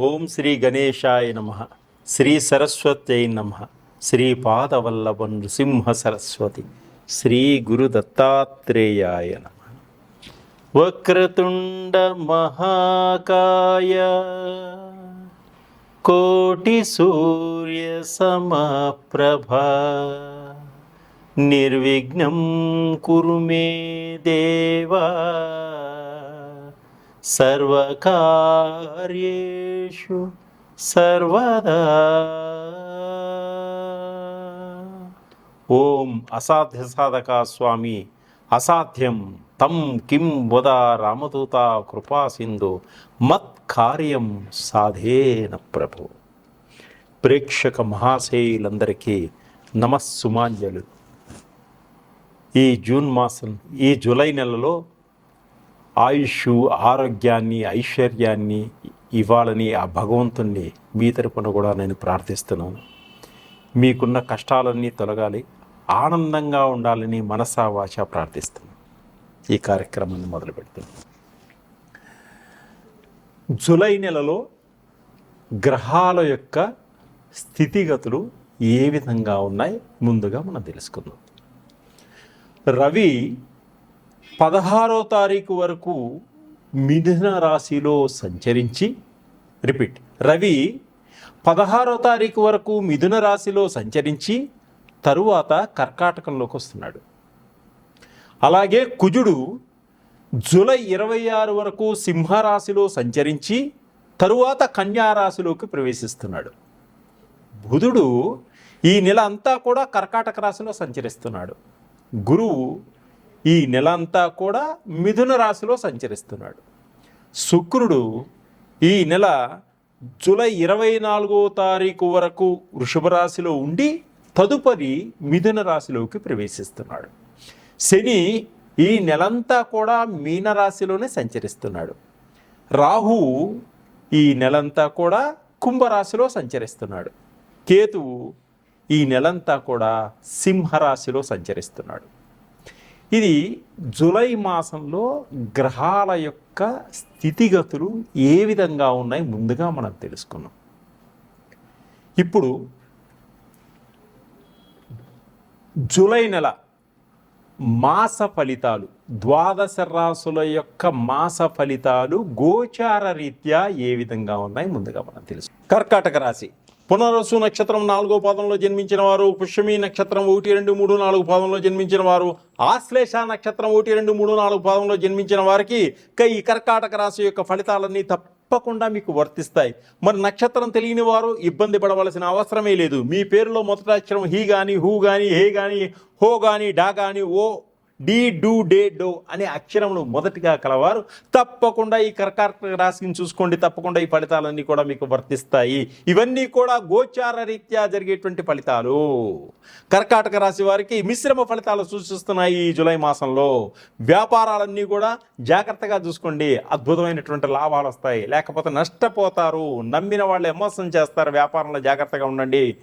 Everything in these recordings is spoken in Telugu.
ఓం శ్రీ గణేశాయ నమ. శ్రీ సరస్వత్యై నమ. శ్రీపాదవల్లభ నృసింహ సరస్వతి. శ్రీ గురు దత్తాత్రేయాయ నమ. వక్రతుండ మహాకాయ. కోటి సూర్య సమప్రభా. నిర్విఘ్నం కురు మే దేవా. సర్వకార్యేషు సర్వదా ఓం అసాధ్య సాధక స్వామి అసాధ్యం తం కిం వద రామదూత కృపా సింధు మత్ కార్యం సాధేన ప్రభు ప్రేక్షక మహాశయులందరికీ నమస్సుమాంజలు ఈ జూన్ మాసం ఈ జూలై నెలలో ఆయుష్ ఆరోగ్యాన్ని ఐశ్వర్యాన్ని ఇవ్వాలని ఆ భగవంతుణ్ణి మీ తరపున కూడా నేను ప్రార్థిస్తున్నాను. మీకున్న కష్టాలన్నీ తొలగాలి ఆనందంగా ఉండాలని మనసా వాచ ప్రార్థిస్తున్నాను. ఈ కార్యక్రమాన్ని మొదలు పెడుతున్నాను. జూలై నెలలో గ్రహాల యొక్క స్థితిగతులు ఏ విధంగా ఉన్నాయి? ముందుగా మనం తెలుసుకుందాం. రవి పదహారో తారీఖు వరకు మిథున రాశిలో సంచరించి రిపీట్ రవి పదహారో తారీఖు వరకు మిథున రాశిలో సంచరించి తరువాత కర్కాటకంలోకి వస్తున్నాడు. అలాగే కుజుడు జూలై ఇరవై ఆరు వరకు సింహరాశిలో సంచరించి తరువాత కన్యా రాశిలోకి ప్రవేశిస్తున్నాడు. బుధుడు ఈ నెల అంతా కూడా కర్కాటక రాశిలో సంచరిస్తున్నాడు. గురువు ఈ నెల అంతా కూడా మిథున రాశిలో సంచరిస్తున్నాడు. శుక్రుడు ఈ నెల జూలై ఇరవై నాలుగో తారీఖు వరకు వృషభ రాశిలో ఉండి తదుపరి మిథున రాశిలోకి ప్రవేశిస్తున్నాడు. శని ఈ నెలంతా కూడా మీనరాశిలోనే సంచరిస్తున్నాడు. రాహు ఈ నెలంతా కూడా కుంభరాశిలో సంచరిస్తున్నాడు. కేతువు ఈ నెలంతా కూడా సింహరాశిలో సంచరిస్తున్నాడు. ఇది జూలై మాసంలో గ్రహాల యొక్క స్థితిగతులు ఏ విధంగా ఉన్నాయి ముందుగా మనం తెలుసుకున్నాం ఇప్పుడు జూలై నెల మాస ఫలితాలు ద్వాదశ రాసుల యొక్క మాస ఫలితాలు గోచార రీత్యా ఏ విధంగా ఉన్నాయి ముందుగా మనం తెలుసు కర్కాటక రాశి పునరసు నక్షత్రం నాలుగో పాదంలో జన్మించిన వారు పుష్యమి నక్షత్రం ఒకటి రెండు మూడు నాలుగు పాదంలో జన్మించిన వారు ఆశ్లేష నక్షత్రం ఒకటి రెండు మూడు నాలుగు పాదంలో జన్మించిన వారికి ఈ కర్కాటక రాశి యొక్క ఫలితాలన్నీ తప్పకుండా మీకు వర్తిస్తాయి. మరి నక్షత్రం తెలియని వారు ఇబ్బంది పడవలసిన అవసరమే లేదు. మీ పేరులో మొదటి అక్షరం హీ కానీ హూ కానీ హే కానీ హో కానీ డా కానీ ఓ డి డూ డే డో అనే అక్షరములు మొదటిగా కలవారు. తప్పకుండా ఈ కర్కాటక రాశిని చూసుకోండి. తప్పకుండా ఈ ఫలితాలన్నీ కూడా మీకు వర్తిస్తాయి. ఇవన్నీ కూడా గోచార రీత్యా జరిగేటువంటి ఫలితాలు. కర్కాటక రాశి వారికి మిశ్రమ ఫలితాలు సూచిస్తున్నాయి ఈ జూలై మాసంలో. వ్యాపారాలన్నీ కూడా జాగ్రత్తగా చూసుకోండి. అద్భుతమైనటువంటి లాభాలు వస్తాయి. లేకపోతే నష్టపోతారు. నమ్మిన వాళ్ళు మోసం చేస్తారు. వ్యాపారంలో జాగ్రత్తగా ఉండండి.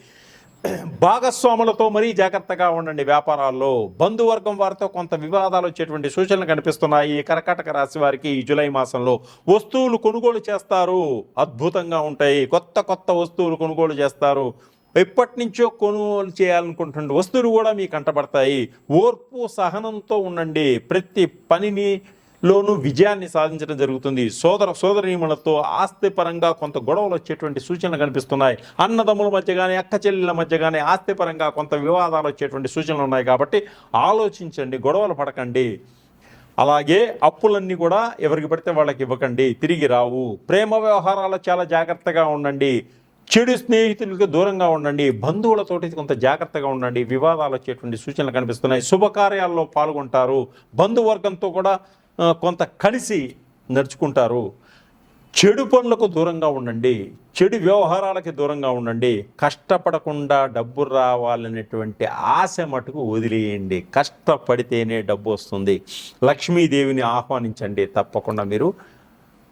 భాగస్వాములతో మరీ జాగ్రత్తగా ఉండండి వ్యాపారాల్లో. బంధువర్గం వారితో కొంత వివాదాలు వచ్చేటువంటి సూచనలు కనిపిస్తున్నాయి. కర్కాటక రాశి వారికి ఈ జూలై మాసంలో వస్తువులు కొనుగోలు చేస్తారు. అద్భుతంగా ఉంటాయి. కొత్త కొత్త వస్తువులు కొనుగోలు చేస్తారు. ఎప్పటి నుంచో కొనుగోలు చేయాలనుకుంటున్న వస్తువులు కూడా మీకు కంటపడతాయి ఓర్పు సహనంతో ఉండండి. ప్రతి పనిని లోను విజయాన్ని సాధించడం జరుగుతుంది. సోదర సోదరీమణులతో ఆస్తి పరంగా కొంత గొడవలు వచ్చేటువంటి సూచనలు కనిపిస్తున్నాయి. అన్నదమ్ముల మధ్య కానీ అక్క చెల్లెల మధ్య కానీ ఆస్తి పరంగా కొంత వివాదాలు వచ్చేటువంటి సూచనలు ఉన్నాయి కాబట్టి ఆలోచించండి గొడవలు పడకండి. అలాగే అప్పులన్నీ కూడా ఎవరికి పడితే వాళ్ళకి ఇవ్వకండి. తిరిగి రావు. ప్రేమ వ్యవహారాలు చాలా జాగ్రత్తగా ఉండండి. చెడు స్నేహితులకు దూరంగా ఉండండి. బంధువులతోటి కొంత జాగ్రత్తగా ఉండండి. వివాదాలు వచ్చేటువంటి సూచనలు కనిపిస్తున్నాయి. శుభకార్యాల్లో పాల్గొంటారు. బంధువర్గంతో కూడా కొంత కలిసి నడుచుకుంటారు. చెడు పనులకు దూరంగా ఉండండి. చెడు వ్యవహారాలకి దూరంగా ఉండండి. కష్టపడకుండా డబ్బు రావాలనేటువంటి ఆశ మటుకు వదిలేయండి. కష్టపడితేనే డబ్బు వస్తుంది. లక్ష్మీదేవిని ఆహ్వానించండి తప్పకుండా మీరు.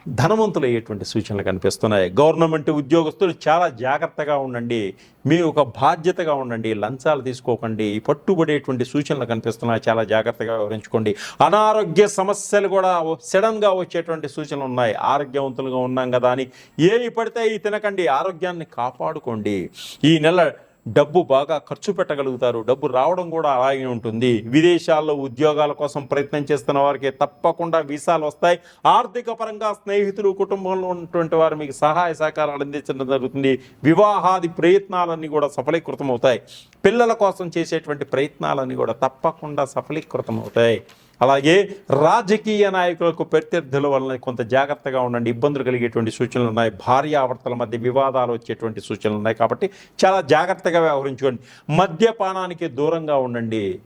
ధనవంతులు అయ్యేటువంటి సూచనలు కనిపిస్తున్నాయి. గవర్నమెంట్ ఉద్యోగస్తులు చాలా జాగ్రత్తగా ఉండండి. మీ ఒక బాధ్యతగా ఉండండి. లంచాలు తీసుకోకండి. పట్టుబడేటువంటి సూచనలు కనిపిస్తున్నాయి. చాలా జాగ్రత్తగా వివరించుకోండి. అనారోగ్య సమస్యలు కూడా సడన్గా వచ్చేటువంటి సూచనలు ఉన్నాయి. ఆరోగ్యవంతులుగా ఉన్నాం కదా అని. ఏవి పడితే ఈ తినకండి. ఆరోగ్యాన్ని కాపాడుకోండి. ఈ నెల డబ్బు బాగా ఖర్చు పెట్టగలుగుతారు. డబ్బు రావడం కూడా అలాగే ఉంటుంది. విదేశాల్లో ఉద్యోగాల కోసం ప్రయత్నం చేస్తున్న వారికి తప్పకుండా వీసాలు వస్తాయి. ఆర్థిక పరంగా స్నేహితులు కుటుంబంలో ఉన్నటువంటి వారు మీకు సహాయ సహకారాలు అందించడం జరుగుతుంది. వివాహాది ప్రయత్నాలన్నీ కూడా సఫలీకృతం అవుతాయి పిల్లల కోసం చేసేటువంటి ప్రయత్నాలన్నీ కూడా తప్పకుండా సఫలీకృతం అవుతాయి అలాగే రాజకీయ నాయకులకు ప్రత్యర్థుల వలన కొంత జాగ్రత్తగా ఉండండి. ఇబ్బందులు కలిగేటువంటి సూచనలు ఉన్నాయి. భార్యాభర్తల మధ్య వివాదాలు వచ్చేటువంటి సూచనలు ఉన్నాయి కాబట్టి చాలా జాగ్రత్తగా వ్యవహరించుకోండి. మద్యపానానికి దూరంగా ఉండండి.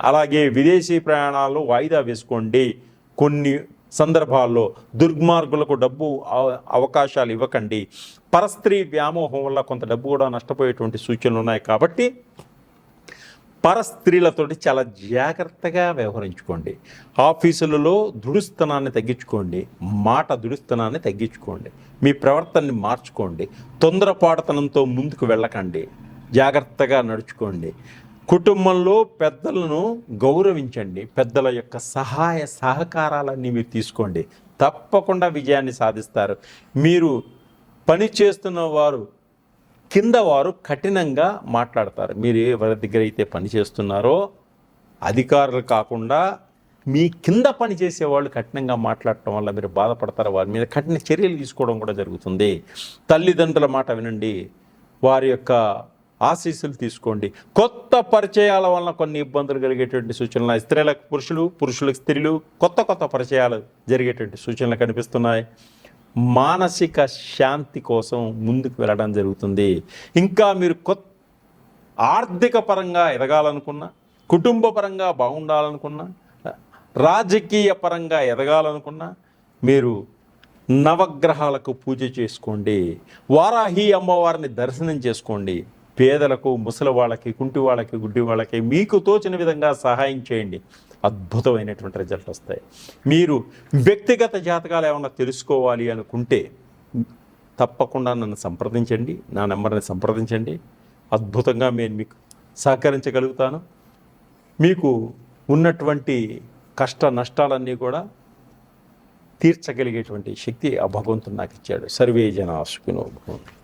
అలాగే విదేశీ ప్రయాణాలు వాయిదా వేసుకోండి. కొన్ని సందర్భాల్లో దుర్మార్గులకు డబ్బు అవ- అవకాశాలు ఇవ్వకండి. పరస్త్రీ వ్యామోహం వల్ల కొంత డబ్బు కూడా నష్టపోయేటువంటి సూచనలు ఉన్నాయి కాబట్టి పరస్త్రీలతోటి చాలా జాగ్రత్తగా వ్యవహరించుకోండి. ఆఫీసులలో దుడుస్తనాన్ని తగ్గించుకోండి. మాట దుడుస్తనాన్ని తగ్గించుకోండి. మీ ప్రవర్తనని మార్చుకోండి. తొందరపాటుతనంతో ముందుకు వెళ్ళకండి. జాగ్రత్తగా నడుచుకోండి. కుటుంబంలో పెద్దలను గౌరవించండి. పెద్దల యొక్క సహాయ సహకారాలన్నీ మీరు తీసుకోండి. తప్పకుండా విజయాన్ని సాధిస్తారు. మీరు పని చేస్తున్న వారు కింద వారు కఠినంగా మాట్లాడతారు. మీరు ఎవరి దగ్గర అయితే పని చేస్తున్నారో అధికారులు కాకుండా మీ కింద పని చేసే వాళ్ళు కఠినంగా మాట్లాడటం వల్ల మీరు బాధపడతారు. వారి మీద కఠిన చర్యలు తీసుకోవడం కూడా జరుగుతుంది. తల్లిదండ్రుల మాట వినండి. వారి యొక్క ఆశీస్సులు తీసుకోండి. కొత్త పరిచయాల వలన కొన్ని ఇబ్బందులు కలిగేటువంటి సూచనలు స్త్రీలకు పురుషులు పురుషులకు స్త్రీలు కొత్త కొత్త పరిచయాలు జరిగేటువంటి సూచనలు కనిపిస్తున్నాయి. మానసిక శాంతి కోసం ముందుకు వెళ్ళడం జరుగుతుంది. ఇంకా మీరు కొత్త ఆర్థిక పరంగా ఎదగాలనుకున్నా కుటుంబ పరంగా బాగుండాలనుకున్నా రాజకీయ పరంగా ఎదగాలనుకున్నా మీరు నవగ్రహాలకు పూజ చేసుకోండి. వారాహి అమ్మవారిని దర్శనం చేసుకోండి. పేదలకు ముసలి వాళ్ళకి కుంటి వాళ్ళకి గుడ్డి వాళ్ళకి మీకు తోచిన విధంగా సహాయం చేయండి. అద్భుతమైనటువంటి రిజల్ట్ వస్తాయి. మీరు వ్యక్తిగత జాతకాలు ఏమైనా తెలుసుకోవాలి అనుకుంటే తప్పకుండా నన్ను సంప్రదించండి నా నెంబర్ని సంప్రదించండి. అద్భుతంగా నేను మీకు సహకరించగలుగుతాను. మీకు ఉన్నటువంటి కష్ట నష్టాలన్నీ కూడా తీర్చగలిగేటువంటి శక్తి ఆ భగవంతుడు నాకు ఇచ్చాడు. సర్వే జన సుఖినో భగవంతుడు